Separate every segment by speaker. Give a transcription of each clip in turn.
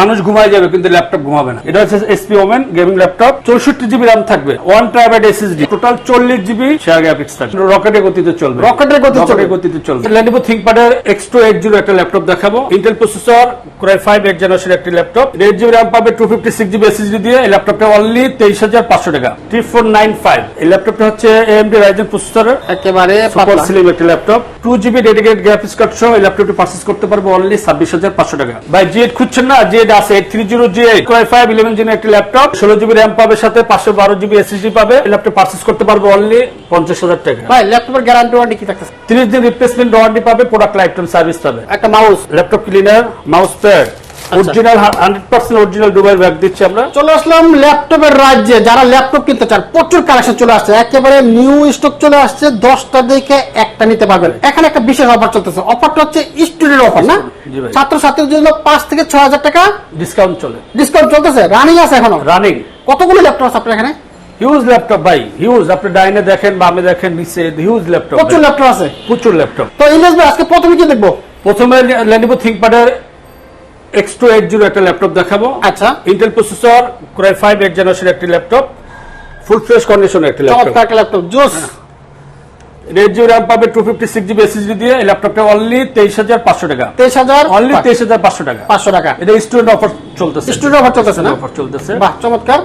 Speaker 1: মানুষ ঘুমায় যাবে কিন্তু ল্যাপটপ ঘুমাবে না। এটা হচ্ছে এসপি ওমেন গেমিং ল্যাপটপ চৌষট্টি জিবি র্যাম থাকবে। ওয়ান ট্রাইবাইট এসএসডি টোটাল চল্লিশ জিবি শেয়ার গ্রাফিক্স থাকবে। রকেটের গতিতে চলবে।
Speaker 2: রকেটের গতিতে চলবে।
Speaker 1: গতিতে চলবে। লেনোভো থিংকপ্যাডের এক্স টু এইট জিরো একটা ল্যাপটপ দেখাবো। Intel processor core i five eight generation একটি ল্যাপটপ এইট জিবি র্যাম পাবে two fifty six GB SSD দিয়ে। এই ল্যাপটপটা অনলি তেইশ হাজার পাঁচশো টাকা। থ্রি ফোর নাইন ফাইভ এই ল্যাপটপটা হচ্ছে এএমডি রাইজেন প্রসেসরের
Speaker 2: একেবারে
Speaker 1: সুপার স্লিম একটি laptop two GB dedicated graphics card সহ এই ল্যাপটপটি পারচেস করতে পারব অনলি ছাব্বিশ হাজার পাঁচশো টাকা। ভাই জি এইট খুঁজছেন না জি এইট আছে three zero G eight five eleven জিনের একটি ল্যাপটপ ষোলো জিবি র্যাম পাবে সাথে পাঁচশো বারো জিবি এসএসডি পাবে। ল্যাপটপ পার্চেস করতে পারব অনলি পঞ্চাশ হাজার টাকা।
Speaker 2: ভাই ল্যাপটপের গ্যারান্টি ওয়ারেন্টি কি থাকছে
Speaker 1: তিরিশ দিন রিপ্লেসমেন্ট ওয়ারেন্টি পাবে প্রোডাক্ট লাইফ টাইম সার্ভিস পাবে।
Speaker 2: একটা mouse
Speaker 1: laptop cleaner mouse pad original hundred percent original Dubai bag দিচ্ছি আমরা।
Speaker 2: চলে আসলাম ল্যাপটপের রাজ্যে। যারা ল্যাপটপ কিনতে চান প্রচুর কালেকশন চলে আসছে। একেবারে নিউ স্টক চলে আসছে। দশটা দেখে একটা নিতে পারবেন। এখানে একটা বিশেষ অফার চলতেছে। অফারটা হচ্ছে স্টুডেন্ট অফার না? ছাত্র ছাত্রীদের জন্য থেকে ছয় হাজার টাকা
Speaker 1: ডিসকাউন্ট চলে।
Speaker 2: ডিসকাউন্ট চলতেছে। রানিং আছে এখনও?
Speaker 1: রানিং
Speaker 2: কতগুলো ল্যাপটপ আছে আপনার এখানে?
Speaker 1: হিউজ ল্যাপটপ ভাই হিউজ আপনি ডাইনে দেখেন বামে দেখেন নিচে হিউজ ল্যাপটপ
Speaker 2: প্রচুর ল্যাপটপ আছে।
Speaker 1: প্রচুর ল্যাপটপ
Speaker 2: তো ইলিয়াস ভাই আজকে প্রথমে কি দেখব?
Speaker 1: প্রথমে লেনোভো থিংকপ্যাডের এক্স টু এইট জিরো একটা ল্যাপটপ দেখাবো।
Speaker 2: আচ্ছা।
Speaker 1: Intel processor core i five eight generation একটি ল্যাপটপ ফুল ফ্রেশ কন্ডিশন একটি ল্যাপটপ
Speaker 2: একটা ল্যাপটপ জোস।
Speaker 1: র্যাম পাবে two fifty six GB SSD দিয়ে এই ল্যাপটপটা অনলি তেইশ হাজার পাঁচশো টাকা।
Speaker 2: তেইশ হাজার
Speaker 1: অনলি তেইশ হাজার পাঁচশো টাকা।
Speaker 2: পাঁচশো টাকা।
Speaker 1: এটা স্টুডেন্ট অফার চলতেছে।
Speaker 2: স্টুডেন্ট অফার চলতেছে না?
Speaker 1: অফার চলতেছে।
Speaker 2: বাহ চমৎকার।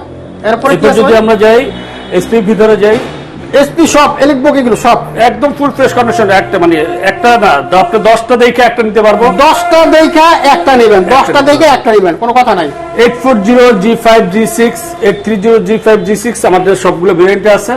Speaker 2: এরপরে
Speaker 1: যদি আমরা যাই এসপি ভিতরে যাই
Speaker 2: এসপি এগুলো সব।
Speaker 1: একদম ফুল ফ্রেশ কন্ডিশন একটা মানে একটা না আপনি দশটা দেখে একটা নিতে পারব।
Speaker 2: দশটা দেখা একটা নেবেন দশটা দেখে একটা নেবেন কোনো কথা নাই।
Speaker 1: Eight four zero G five G six eight three zero G five G six আমাদের সবগুলো ভেরিয়েন্টে আছে।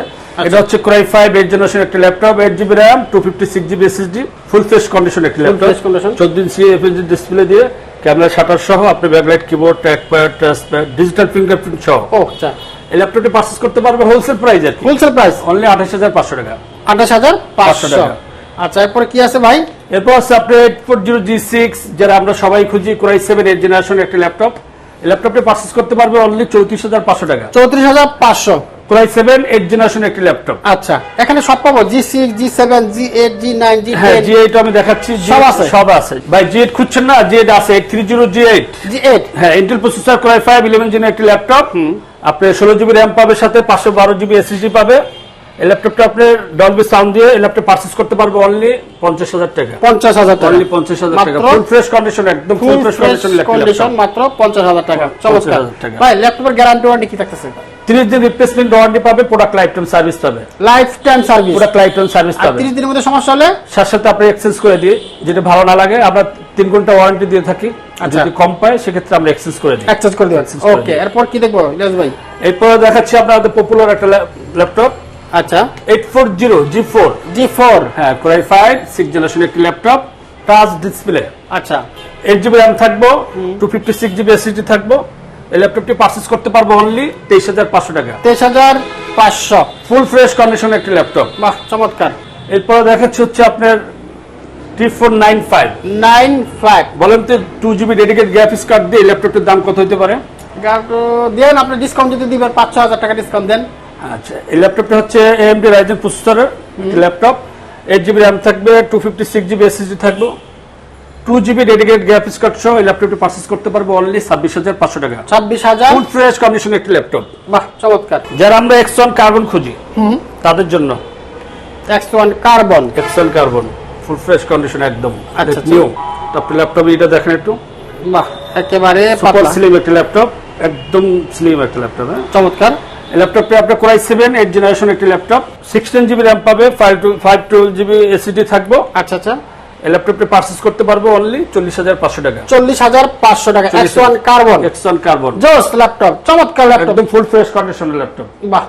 Speaker 1: এটা হচ্ছে core i five eight generation একটা laptop eight GB RAM two fifty six GB SSD full fresh condition একটা laptop. চোদ্দ ইঞ্চি এফএসডি ডিসপ্লে দিয়ে ক্যামেরা শাটার সহ আপনি backlight keyboard trackpad touchpad digital fingerprint সহ।
Speaker 2: ও আচ্ছা।
Speaker 1: এই ল্যাপটপটি পারচেজ করতে পারবে হোলসেল প্রাইস আর কি।
Speaker 2: হোলসেল প্রাইস
Speaker 1: অনলি আঠাশ হাজার পাঁচশো টাকা।
Speaker 2: আঠাশ হাজার পাঁচশো?
Speaker 1: টাকা।
Speaker 2: আচ্ছা এরপরে কি আছে ভাই?
Speaker 1: এরপর হচ্ছে আপনি eight four zero G six যারা আমরা সবাই খুঁজি core i seven eight generation একটা ল্যাপটপ ল্যাপটপটি পারচেজ করতে পারবে অনলি চৌত্রিশ হাজার পাঁচশো টাকা।
Speaker 2: চৌত্রিশ হাজার পাঁচশো।
Speaker 1: Core i seven eight generation একটি ল্যাপটপ
Speaker 2: আচ্ছা এখানে সব পাবো? G six G seven G eight G nine জি
Speaker 1: হ্যাঁ জি এইট আমি দেখাচ্ছি
Speaker 2: সব আছে?
Speaker 1: সব আছে। ভাই জি এইট খুঁজছেন না? জি এইট আছে eight three zero G eight
Speaker 2: G eight
Speaker 1: হ্যাঁ Intel processor core i five eleven জেনের একটি ল্যাপটপ আপনি ষোলো জিবি র্যাম পাবে সাথে পাঁচশো বারো জিবি এসএসডি পাবে। এই ল্যাপটপটা আপনি ডলবি সাউন্ড দিয়ে এই ল্যাপটপ পারচেস করতে পারবে অনলি পঞ্চাশ হাজার টাকা।
Speaker 2: পঞ্চাশ হাজার
Speaker 1: অনলি পঞ্চাশ হাজার টাকা। ফুল ফ্রেশ কন্ডিশন একদম ফুল ফ্রেশ কন্ডিশন
Speaker 2: মাত্র পঞ্চাশ হাজার টাকা। চমৎকার। ভাই ল্যাপটপের গ্যারান্টি ওয়ারেন্টি কি থাকতেছে?
Speaker 1: তিরিশ দিন রিপ্লেসমেন্ট ওয়ারেন্টি পাবে প্রোডাক্ট লাইফ টাইম সার্ভিস পাবে।
Speaker 2: Lifetime service
Speaker 1: product lifetime service পাবে।
Speaker 2: তিরিশ দিনের মধ্যে সমস্যা হলে?
Speaker 1: সাথে সাথে আপনি এক্সচেঞ্জ করে দিই যেটা ভালো না লাগে আমরা তিন ঘণ্টা ওয়ারেন্টি দিয়ে থাকি।
Speaker 2: আচ্ছা।
Speaker 1: যদি কম পাই সেক্ষেত্রে আমরা এক্সচেঞ্জ করে দিই।
Speaker 2: এক্সচেঞ্জ করে
Speaker 1: করে
Speaker 2: ওকে এরপর কি দেখব ইলিয়াস ভাই?
Speaker 1: এরপর দেখাচ্ছি আপনাদের পপুলার একটা ল্যাপটপ
Speaker 2: আচ্ছা।
Speaker 1: Eight four zero G four
Speaker 2: G four
Speaker 1: হ্যাঁ core i five six generation একটি ল্যাপটপ টাচ ডিসপ্লে
Speaker 2: আচ্ছা।
Speaker 1: এইট জিবি র্যাম থাকব two fifty six GB SSD থাকব এই ল্যাপটপটি পারচেস করতে পারব অনলি তেইশ হাজার পাঁচশো টাকা।
Speaker 2: তেইশ হাজার পাঁচশো।
Speaker 1: ফুল ফ্রেশ কন্ডিশন একটি ল্যাপটপ
Speaker 2: বাহ চমৎকার।
Speaker 1: এরপর দেখাচ্ছি হচ্ছে আপনার T four nine five
Speaker 2: nine five
Speaker 1: বলেন তো two GB dedicate graphics card দিয়ে ল্যাপটপটির দাম কত হতে পারে?
Speaker 2: দেন আপনি ডিসকাউন্ট যদি দিবেন পাঁচ ছ হাজার টাকা ডিসকাউন্ট দেন।
Speaker 1: আচ্ছা এই ল্যাপটপটা হচ্ছে এএমডি রাইজেন প্রসেসরের ল্যাপটপ এইট জিবি র্যাম থাকবে two fifty six GB SSD থাকবে। Two GB dedicate graphics card সহ এই ল্যাপটপটি পারচেস করতে পারব অনলি ছাব্বিশ হাজার পাঁচশো টাকা।
Speaker 2: ছাব্বিশ হাজার?
Speaker 1: ফুল ফ্রেশ কন্ডিশন একটি ল্যাপটপ
Speaker 2: বাহ চমৎকার।
Speaker 1: যারা আমরা এক্সন কার্বন খুঁজি তাদের জন্য।
Speaker 2: X one carbon
Speaker 1: X one carbon full fresh condition একদম।
Speaker 2: আচ্ছা।
Speaker 1: নিউ আপনার ল্যাপটপ এটা দেখেন একটু।
Speaker 2: বাহ একেবারে
Speaker 1: সুপার। স্লিম একটা ল্যাপটপ একদম স্লিম একটা ল্যাপটপ হ্যাঁ।
Speaker 2: চমৎকার।
Speaker 1: ল্যাপটপটি আপনার core i seven eight generation একটি ল্যাপটপ সিক্সটিন জিবি র্যাম পাবে five two five twelve GB SSD থাকব।
Speaker 2: আচ্ছা আচ্ছা।
Speaker 1: এই ল্যাপটপটি পারচেস করতে পারব অনলি চল্লিশ হাজার পাঁচশো টাকা।
Speaker 2: চল্লিশ হাজার পাঁচশো টাকা X one carbon
Speaker 1: X one carbon
Speaker 2: জোস ল্যাপটপ চমৎকার ল্যাপটপ
Speaker 1: একদম ফুল ফ্রেশ কন্ডিশনের ল্যাপটপ
Speaker 2: বাহ।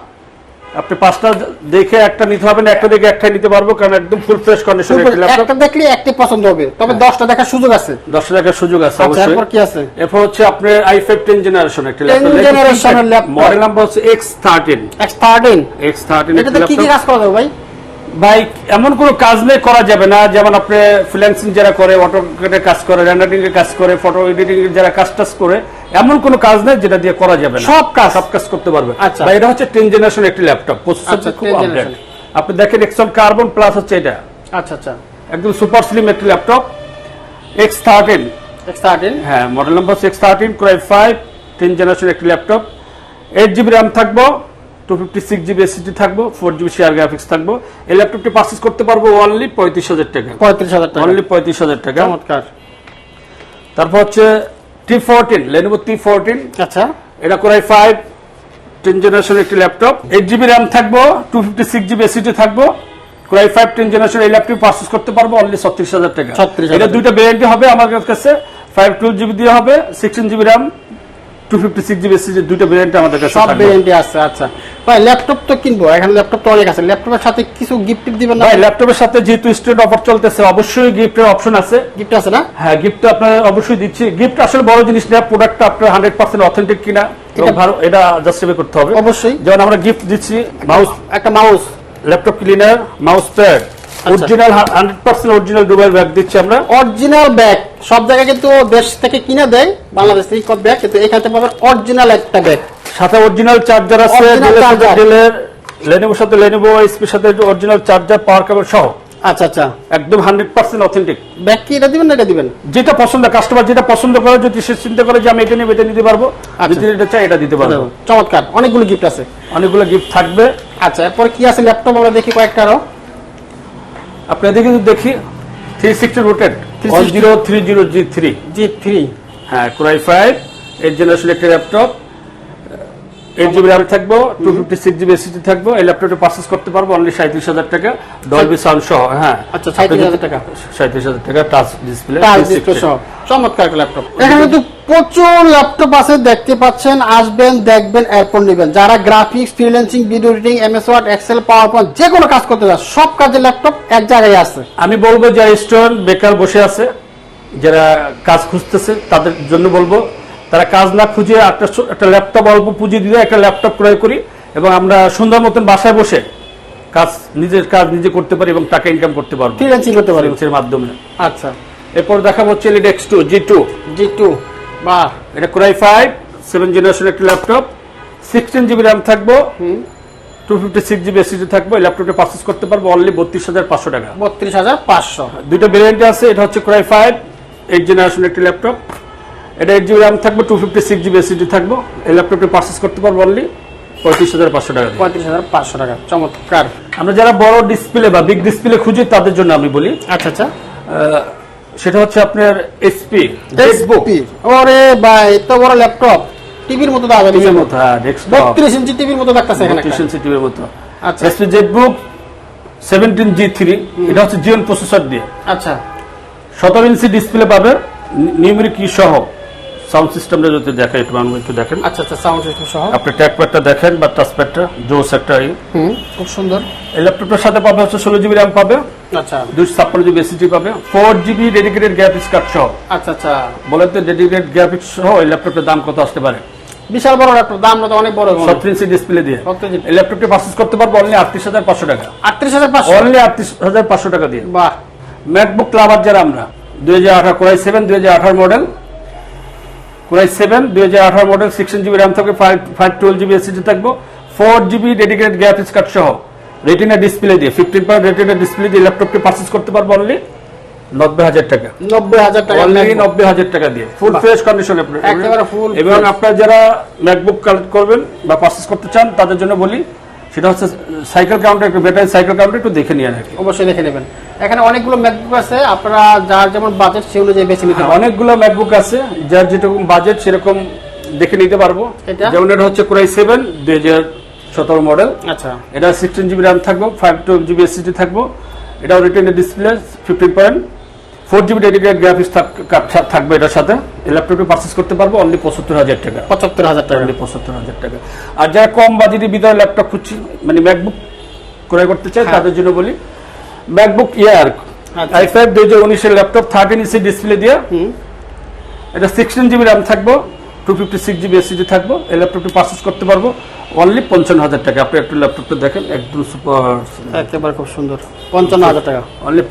Speaker 1: আপনি পাঁচটা দেখে একটা নিতে হবে না একটা দেখে একটাই নিতে পারব কারণ একদম ফুল ফ্রেশ কন্ডিশনের একটি ল্যাপটপ
Speaker 2: একটা দেখলে একটি পছন্দ হবে তবে দশটা দেখার সুযোগ আছে।
Speaker 1: দশ টাকার সুযোগ আছে
Speaker 2: আচ্ছা
Speaker 1: অবশ্যই।
Speaker 2: এরপর কি আছে?
Speaker 1: এরপর হচ্ছে আপনার i5 ফাইভ টেন জেনারেশন একটি
Speaker 2: 10 generation এর
Speaker 1: মডেল নাম্বার হচ্ছে X thirteen
Speaker 2: X thirteen
Speaker 1: X thirteen
Speaker 2: এটাতে কি কি কাজ করা যাবে ভাই?
Speaker 1: ভাই এমন কোনো কাজ নেই করা যাবে না। যেমন আপনি ফ্রিল্যান্সিং যারা করে অটোকেটের কাজ করে রেন্ডারিং এর কাজ করে ফটো এডিটিং এর যারা কাজ টাজ করে এমন কোনো কাজ নেই যেটা দিয়ে করা যাবে না।
Speaker 2: সব কাজ?
Speaker 1: সব কাজ করতে পারবে।
Speaker 2: আচ্ছা।
Speaker 1: ভাই এটা হচ্ছে টেন জেনারেশন একটি ল্যাপটপ প্রসেসর
Speaker 2: আচ্ছা,
Speaker 1: খুব আপডেট আপনি দেখেন এক্সন কার্বন প্লাস হচ্ছে এটা।
Speaker 2: আচ্ছা আচ্ছা।
Speaker 1: একদম সুপার স্লিম একটি laptop X thirteen
Speaker 2: X thirteen
Speaker 1: হ্যাঁ model number six thirteen core i five ten generation একটি ল্যাপটপ এইট জিবি র্যাম থাকব two fifty six GB SSD থাকব ফোর জিবি শেয়ার গ্রাফিক্স থাকব। এই ল্যাপটপটি পারচেস করতে পারব অনলি পঁয়ত্রিশ হাজার টাকা।
Speaker 2: পঁয়ত্রিশ হাজার টাকা।
Speaker 1: অনলি পঁয়ত্রিশ হাজার টাকা।
Speaker 2: চমৎকার।
Speaker 1: তারপর হচ্ছে T fourteen Lenovo T fourteen
Speaker 2: আচ্ছা।
Speaker 1: এটা core i five ten generation একটি ল্যাপটপ এইট জিবি র্যাম থাকব two fifty six GB SSD থাকব। Core i five ten generation এই ল্যাপটপ পারচেস করতে পারব অনলি ছত্রিশ হাজার টাকা।
Speaker 2: 36,000
Speaker 1: এটা দুইটা ভ্যারিয়েন্টই হবে আমার কাছে। ফাইভ টুয়েলভ জিবি দিয়ে হবে sixteen GB RAM two fifty six GB SSD দুইটা ভ্যারিয়েন্ট আমাদের কাছে
Speaker 2: সব
Speaker 1: থাকবে।
Speaker 2: আছে আচ্ছা। ভাই ল্যাপটপ তো কিনবো এখানে ল্যাপটপ তো অনেক আছে। ল্যাপটপের সাথে কিছু গিফট দিবেন না?
Speaker 1: ভাই ল্যাপটপের সাথে যেহেতু স্টুডেন্ট অফার চলতেছে অবশ্যই গিফটের অপশন আছে।
Speaker 2: গিফট আছে না?
Speaker 1: হ্যাঁ গিফট আপনার অবশ্যই দিচ্ছি। গিফট আসলে বড় জিনিস না প্রোডাক্টটা আপনার হান্ড্রেড পার্সেন্ট অথেন্টিক কিনা
Speaker 2: এটা
Speaker 1: জাস্টিফাই করতে হবে।
Speaker 2: অবশ্যই।
Speaker 1: যেমন আমরা গিফট দিচ্ছি মাউস
Speaker 2: একটা mouse
Speaker 1: laptop cleaner mouse pad original hundred percent original দুবাইয়ের ব্যাগ দিচ্ছি আমরা।
Speaker 2: অরিজিনাল ব্যাগ সব জায়গায় কিন্তু দেশ থেকে কিনে দেয় বাংলাদেশ থেকে ব্যাগ কিন্তু এখানে পাবেন অরিজিনাল একটা ব্যাগ
Speaker 1: সাথে অরিজিনাল চার্জার আছে। ডেলের লেনোভোর সাথে লেনোভো এসপির সাথে অরিজিনাল চার্জার পাওয়ার কেবল সহ।
Speaker 2: আচ্ছা আচ্ছা।
Speaker 1: একদম হান্ড্রেড পার্সেন্ট অথেন্টিক
Speaker 2: ব্যাগ কি এটা দিবেন না এটা দিবেন?
Speaker 1: যেটা পছন্দ কাস্টমার যেটা পছন্দ করে যদি সে চিন্তা করে যে আমি এটা নিয়ে এটা নিতে পারব।
Speaker 2: আচ্ছা।
Speaker 1: যদি এটা চাই এটা দিতে পারব।
Speaker 2: চমৎকার। অনেকগুলো গিফট আছে।
Speaker 1: অনেকগুলো গিফট থাকবে।
Speaker 2: আচ্ছা এরপর কি আছে ল্যাপটপ আমরা দেখি কয়েকটা আরও।
Speaker 1: আপনাদের কিন্তু দেখি three sixty rotated
Speaker 2: 360
Speaker 1: one zero three zero G three
Speaker 2: G three
Speaker 1: হ্যাঁ core i five eight generation একটি ল্যাপটপ এইট জিবি র্যাম থাকব টু ফিফটি সিক্স জিবি থাকব এই ল্যাপটপটা পারচেস করতে পারব অনলি সাঁত্রিশ হাজার টাকা ডলবি সাউন্ড সহ হ্যাঁ।
Speaker 2: আচ্ছা, 37,000 টাকা।
Speaker 1: সাঁত্রিশ হাজার টাকা টাচ ডিসপ্লে
Speaker 2: সহ। চমৎকার ল্যাপটপ এখানে কিন্তু প্রচুর ল্যাপটপ আছে দেখতে পাচ্ছেন আসবেন দেখবেন এরপর নেবেন। যারা graphics freelancing video editing MS Word Excel PowerPoint যে কোনো কাজ করতে চান সব কাজের ল্যাপটপ এক জায়গায় আছে।
Speaker 1: আমি বলব যারা স্টুডেন্ট বেকার বসে আছে যারা কাজ খুঁজতেছে তাদের জন্য বলব তারা কাজ না খুঁজে একটা একটা ল্যাপটপ অল্প পুঁজি দিয়ে একটা ল্যাপটপ ক্রয় করি এবং আমরা সুন্দর মতন বাসায় বসে কাজ নিজের কাজ নিজে করতে পারি এবং টাকা ইনকাম করতে পারব।
Speaker 2: ফ্রিল্যান্সিং করতে পারি
Speaker 1: ফ্রিল্যান্সের মাধ্যমে।
Speaker 2: আচ্ছা।
Speaker 1: এরপর দেখাবো হচ্ছে Elite X two G two
Speaker 2: G two বা
Speaker 1: এটা core i five seven generation একটা ল্যাপটপ। সিক্সটিন জিবি র্যাম থাকব। Two fifty six GB SSD থাকব। এই ল্যাপটপটা পারচেস করতে পারব অনলি বত্রিশ হাজার পাঁচশো টাকা।
Speaker 2: বত্রিশ হাজার পাঁচশো।
Speaker 1: দুইটা ভেরিয়েন্ট আছে এটা হচ্ছে core i five eight generation একটি ল্যাপটপ। এটা এইট জিবি র্যাম থাকব two fifty six GB SSD থাকব। এই ল্যাপটপটা পারচেস করতে পারব অনলি পঁয়ত্রিশ হাজার পাঁচশো টাকা
Speaker 2: পঁয়ত্রিশ হাজার পাঁচশো টাকা চমৎকার।
Speaker 1: আমরা যারা বড় ডিসপ্লে বা বিগ ডিসপ্লে খুঁজি তাদের জন্য আমি বলি
Speaker 2: আচ্ছা আচ্ছা।
Speaker 1: আহ, সেটা হচ্ছে আপনার এসপি
Speaker 2: ওরে ভাই এত বড় ল্যাপটপ টিভির মতো দাদা
Speaker 1: টিভির মতো হ্যাঁ ডেস্কটপ
Speaker 2: বত্রিশ ইঞ্চি টিভির মতো দেখতেছে এখানে একটা।
Speaker 1: টিউশন সিটির মতো।
Speaker 2: আচ্ছা।
Speaker 1: HP ZBook seventeen G three এটা হচ্ছে জিওন প্রসেসর দিয়ে।
Speaker 2: আচ্ছা।
Speaker 1: সতেরো ইঞ্চি ডিসপ্লে পাবে নিউমেরিক কি সহ। সাউন্ড সিস্টেমটা যদি দেখেন একটু মানুষ একটু দেখেন।
Speaker 2: আচ্ছা আচ্ছা সাউন্ড সিস্টেম সহ।
Speaker 1: আপনি ট্যাকপ্যাডটা দেখেন বা টাচপ্যাডটা জোস একটা এই।
Speaker 2: হুম খুব সুন্দর।
Speaker 1: এই ল্যাপটপটার সাথে পাবে হচ্ছে ষোলো জিবি র্যাম পাবে।
Speaker 2: আচ্ছা।
Speaker 1: দুশো ছাপ্পান্ন জিবি এসিটি পাবে। Four GB dedicated graphics card সহ।
Speaker 2: আচ্ছা আচ্ছা।
Speaker 1: বলেন তো ডেডিকেটেড গ্রাফিক্স সহ এই ল্যাপটপের দাম কত আসতে পারে?
Speaker 2: বিশাল বড় ল্যাপটপ দামটা তো অনেক বড়
Speaker 1: সতেরো ইঞ্চি ডিসপ্লে দিয়ে।
Speaker 2: 17 ইঞ্চি।
Speaker 1: এই ল্যাপটপটি পারচেস করতে পারব অনলি আটত্রিশ হাজার পাঁচশো টাকা।
Speaker 2: আটত্রিশ হাজার পাঁচশো?
Speaker 1: অনলি আটত্রিশ হাজার পাঁচশো টাকা দিয়ে।
Speaker 2: বাহ।
Speaker 1: ম্যাকবুক ক্লাবার যারা আমরা দুই হাজার আঠারো কোরাই সেভেন দুই হাজার আঠারো মডেল কোরাই সেভেন দুই হাজার আঠারো মডেল সিক্সটিন জিবি র্যাম থাকবে five five twelve GB SSD থাকবে four GB dedicated graphics card সহ। রেটিনা ডিসপ্লে দিয়ে ফিফটিন পয়েন্ট রেটিনা ডিসপ্লে দিয়ে ল্যাপটপটি পারচেস করতে পারব অনলি নব্বই হাজার টাকা।
Speaker 2: নব্বই হাজার টাকা
Speaker 1: অনলি নব্বই হাজার টাকা দিয়ে। ফুল। ফ্রেশ কন্ডিশন এবং
Speaker 2: আপনার
Speaker 1: আপনারা যারা ম্যাকবুক কালেক্ট করবেন বা পারচেস করতে চান তাদের জন্য বলি সেটা হচ্ছে সাইকেল কাউন্টার একটু ব্যাটারি সাইকেল কাউন্টার একটু দেখে নিয়ে রাখি
Speaker 2: অবশ্যই দেখে নেবেন। এখানে অনেকগুলো ম্যাকবুক আছে আপনারা যার যেমন বাজেট সেই অনুযায়ী বেছে নিতে
Speaker 1: হ্যাঁ,
Speaker 2: পারেন
Speaker 1: অনেকগুলো ম্যাকবুক আছে যার যেরকম বাজেট সেরকম দেখে নিতে পারব।
Speaker 2: এটা?
Speaker 1: যেমন এটা হচ্ছে কোরাই সেভেন দুই হাজার সতেরো মডেল
Speaker 2: আচ্ছা।
Speaker 1: এটা সিক্সটিন জিবি র্যাম থাকব ফাইভ টু জিবি এসিডি থাকব। এটাও রিটেনের display fifteen point four GB dedicated graphics থাকবে এটার সাথে। এই ল্যাপটপটি পারচেস করতে পারব অনলি পঁচাত্তর হাজার টাকা।
Speaker 2: পঁচাত্তর হাজার টাকা।
Speaker 1: অনলি পঁচাত্তর হাজার টাকা। আর যারা কম বাজেটের ভিতরে ল্যাপটপ খুঁজছি মানে ম্যাকবুক ক্রয় করতে চায়
Speaker 2: হ্যাঁ।
Speaker 1: তাদের জন্য বলি ম্যাকবুক ইয়ার। আই ফাইভ দুই হাজার উনিশের ল্যাপটপ থার্টিন ইঞ্চি ডিসপ্লে দিয়ে। এটা সিক্সটিন জিবি র্যাম থাকব two fifty six GB SSD থাকব এই ল্যাপটপটি পারচেস করতে পারব অনলি পঞ্চান্ন হাজার টাকা। আপনি একটু ল্যাপটপটা দেখেন একদম সুপার
Speaker 2: একেবারে খুব সুন্দর। পঞ্চান্ন হাজার টাকা।
Speaker 1: অনলি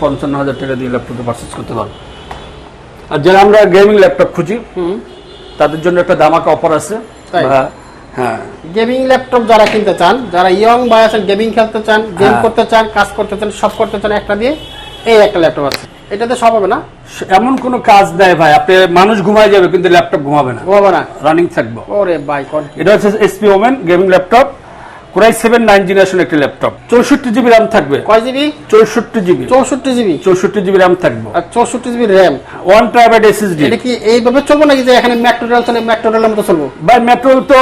Speaker 1: পঞ্চান্ন হাজার টাকা দিয়ে ল্যাপটপটা পারচেস করতে পারব আর যারা আমরা গেমিং ল্যাপটপ খুঁজি
Speaker 2: হুম।
Speaker 1: তাদের জন্য একটা দামাকা অফার আছে? বা- হ্যাঁ
Speaker 2: গেমিং ল্যাপটপ যারা কিনতে চান যারা ইয়ং বয়সের গেমিং খেলতে চান গেম
Speaker 1: হ্যাঁ।
Speaker 2: করতে চান কাজ করতে চান সব করতে চান একটা দিয়ে এই একটা ল্যাপটপ আছে। এটাতে সব হবে না?
Speaker 1: এমন কোনো কাজ দেয় ভাই। আপনি মানুষ ঘুমায় যাবে কিন্তু ল্যাপটপ ঘুমাবে না।
Speaker 2: হবে না।
Speaker 1: রানিং থাকব।
Speaker 2: ওরে ভাই
Speaker 1: এটা হচ্ছে HP Omen gaming laptop core i seven nine generation একটি ল্যাপটপ চৌষট্টি জিবি র্যাম থাকবে।
Speaker 2: কয় জিবি
Speaker 1: চৌষট্টি জিবি
Speaker 2: চৌষট্টি জিবি
Speaker 1: চৌষট্টি জিবি র্যাম থাকবে।
Speaker 2: আর চৌষট্টি GB RAM
Speaker 1: one terabyte SSD
Speaker 2: এটা কি এইভাবে চলবো নাকি যে এখানে মেট্রো চলে মেট্রো রেলের মতো চলবো?
Speaker 1: ভাই মেট্রো তো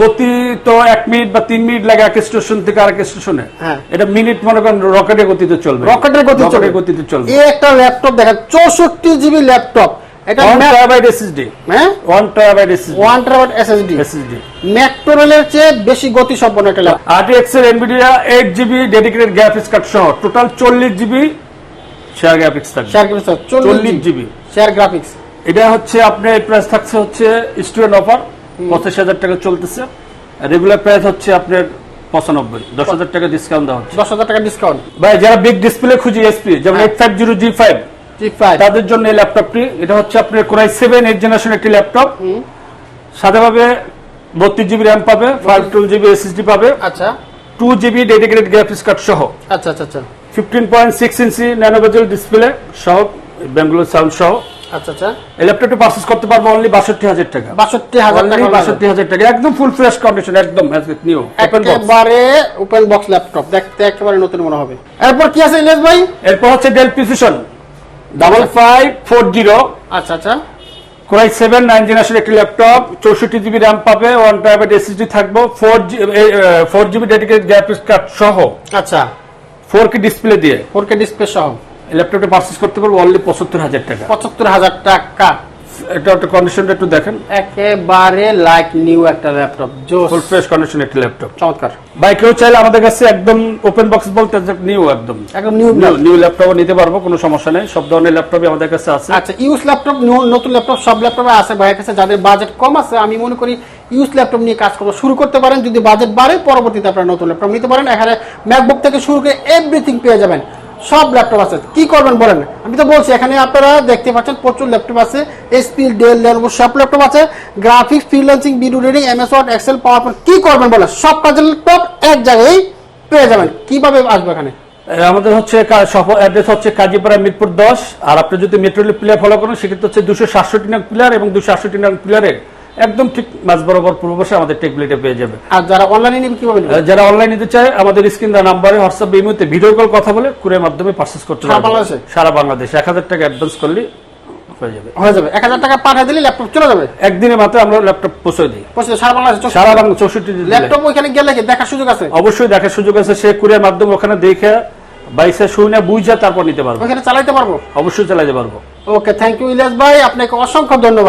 Speaker 1: গতি তো এক মিনিট বা তিন মিনিট লাগে এক স্টেশন থেকে আরেক স্টেশনে
Speaker 2: হ্যাঁ।
Speaker 1: এটা মিনিট মনে করেন রকেটের গতিতে চলবে।
Speaker 2: রকেটের গতি চলবে।
Speaker 1: রকেটের গতিতে চলবে।
Speaker 2: এই একটা ল্যাপটপ দেখেন চৌষট্টি জিবি ল্যাপটপ এটা
Speaker 1: ওয়ান
Speaker 2: ম্যা-
Speaker 1: এসএসডি
Speaker 2: হ্যাঁ?
Speaker 1: One terabyte SSD
Speaker 2: one terabyte SSD
Speaker 1: SSD
Speaker 2: metro চেয়ে বেশি গতি সম্পন্ন একটা ল্যাপটপ
Speaker 1: আরটিএক্স এর Nvidia eight GB dedicated graphics card সহ টোটাল চল্লিশ জিবি শেয়ার গ্রাফিক্স থাকবে।
Speaker 2: শেয়ার গ্রাফিক্স
Speaker 1: চল্লিশ জিবি
Speaker 2: শেয়ার গ্রাফিক্স
Speaker 1: এটা হচ্ছে আপনার প্রাইস থাকছে হচ্ছে স্টুডেন্ট অফার টাকা চলতেছে। রেগুলার প্রাইস হচ্ছে আপনার পঁচানব্বই দশ হাজার টাকা ডিসকাউন্ট দেওয়া হচ্ছে।
Speaker 2: দশ হাজার টাকা ডিসকাউন্ট
Speaker 1: ভাই যারা বিগ ডিসপ্লে খুঁজি এসপি যেমন। Eight five zero G five তাদের জন্য এই ল্যাপটপটি এটা হচ্ছে আপনার core i seven eight generation একটি ল্যাপটপ। সাধাভাবে বত্রিশ জিবি র্যাম পাবে ফাইভ টুয়েলভ জিবি এসএসডি পাবে।
Speaker 2: আচ্ছা।
Speaker 1: Two GB dedicated graphics card সহ।
Speaker 2: আচ্ছা আচ্ছা আচ্ছা।
Speaker 1: Fifteen point six inch nano bezel display সহ ব্যাঙ্গালোর সাউন্ড সহ।
Speaker 2: আচ্ছা আচ্ছা।
Speaker 1: এই ল্যাপটপটি পারচেস করতে পারব অনলি বাষট্টি হাজার টাকা।
Speaker 2: বাষট্টি হাজার টাকা
Speaker 1: বাষট্টি হাজার টাকা। একদম ফুল ফ্রেশ কন্ডিশন একদম নিউ বক্স
Speaker 2: একেবারে ওপেন বক্স ল্যাপটপ দেখতে একেবারে নতুন মনে হবে। এরপর কি আছে ভাই?
Speaker 1: এরপর হচ্ছে Dell Precision double five four zero
Speaker 2: আচ্ছা আচ্ছা।
Speaker 1: Core i seven nine generation একটি ল্যাপটপ চৌষট্টি জিবি র্যাম পাবে ওয়ান টাইপের এসএসডি থাকব four four GB dedicate graphics card সহ।
Speaker 2: আচ্ছা।
Speaker 1: ফোর কে ডিসপ্লে দিয়ে।
Speaker 2: ফোর কে ডিসপ্লে সহ।
Speaker 1: ল্যাপটপটা পারচেস করতে পারব অনলি পঁচাত্তর হাজার টাকা।
Speaker 2: পঁচাত্তর হাজার টাকা।
Speaker 1: এটা একটা কন্ডিশনটা একটু দেখেন।
Speaker 2: একেবারে লাইক নিউ একটা ল্যাপটপ
Speaker 1: ফুল ফ্রেশ কন্ডিশন একটি ল্যাপটপ
Speaker 2: চমৎকার।
Speaker 1: ভাই কেউ চাইলে আমাদের কাছে একদম ওপেন বক্স বলতে নিউ একদম।
Speaker 2: একদম নিউ
Speaker 1: নিউ ল্যাপটপও নিতে পারব কোনো সমস্যা নেই। সব ধরনের ল্যাপটপই আমাদের কাছে আছে।
Speaker 2: আচ্ছা ইউজ ল্যাপটপ নতুন ল্যাপটপ সব ল্যাপটপে আছে। ভাইয়ের কাছে যাদের বাজেট কম আছে আমি মনে করি ইউজ ল্যাপটপ নিয়ে কাজ করব শুরু করতে পারেন। যদি বাজেট বাড়ে পরবর্তীতে আপনারা নতুন ল্যাপটপ নিতে পারেন। এখানে ম্যাকবুক থেকে শুরু করে এভরিথিং পেয়ে যাবেন। সব ল্যাপটপ আছে। কি করবেন বলেন? আমি তো বলছি, এখানে আপনারা দেখতে পাচ্ছেন প্রচুর ল্যাপটপ আছে। এসপি ডেল লেনোভো সব ল্যাপটপ আছে। গ্রাফিক্স ফ্রিল্যান্সিং ভিডিও রিডিং এমএস ওয়ার্ড এক্সেল পাওয়ার কি করবেন বলেন? সব কাজের ল্যাপটপ এক জায়গায় পেয়ে যাবেন। কীভাবে আসবে এখানে?
Speaker 1: আমাদের হচ্ছে অ্যাড্রেস হচ্ছে কাজীপাড়া মিরপুর দশ। আর আপনি যদি মেট্রো প্লেয়ার ফলো করেন, সেক্ষেত্রে হচ্ছে দুশো সাতষট্টি নং প্লেয়ার এবং দুশো আটষট্টি নং প্লেয়ারের একদম ঠিক মাঝ বরাবর পূর্ব পাশে আমাদের টেকবিলিটে পেয়ে যাবে।
Speaker 2: আর যারা অনলাইনে নেবে কীভাবে নেবে?
Speaker 1: আহ, যারা অনলাইন নিতে চায় আমাদের স্ক্রিন দেওয়া নাম্বারে হোয়াটসঅ্যাপ এই ভিডিও কল কথা বলে কুরিয়ার মাধ্যমে পারচেস করতে
Speaker 2: সারা বাংলাদেশে?
Speaker 1: সারা বাংলাদেশ। এক হাজার টাকা অ্যাডভান্স করলে হয়ে যাবে।
Speaker 2: হয়ে যাবে। এক হাজার টাকা পাঠিয়ে দিলে ল্যাপটপ চলে যাবে?
Speaker 1: একদিনের মাত্র আমরা ল্যাপটপ পৌঁছে দিই।
Speaker 2: পৌঁছে সারা বাংলাদেশে
Speaker 1: সারা বাংলা চৌষট্টি
Speaker 2: ল্যাপটপ ওইখানে গেলে কি দেখার সুযোগ আছে?
Speaker 1: অবশ্যই দেখার সুযোগ আছে। সে কুরিয়ার মাধ্যমে ওখানে দেখে বাইসে শুনে বুঝে তারপর নিতে পারব।
Speaker 2: ওইখানে চালাইতে পারব?
Speaker 1: অবশ্যই চালাতে পারব।
Speaker 2: ওকে থ্যাংক ইউ ইলিয়াস ভাই। আপনাকে অসংখ্য ধন্যবাদ।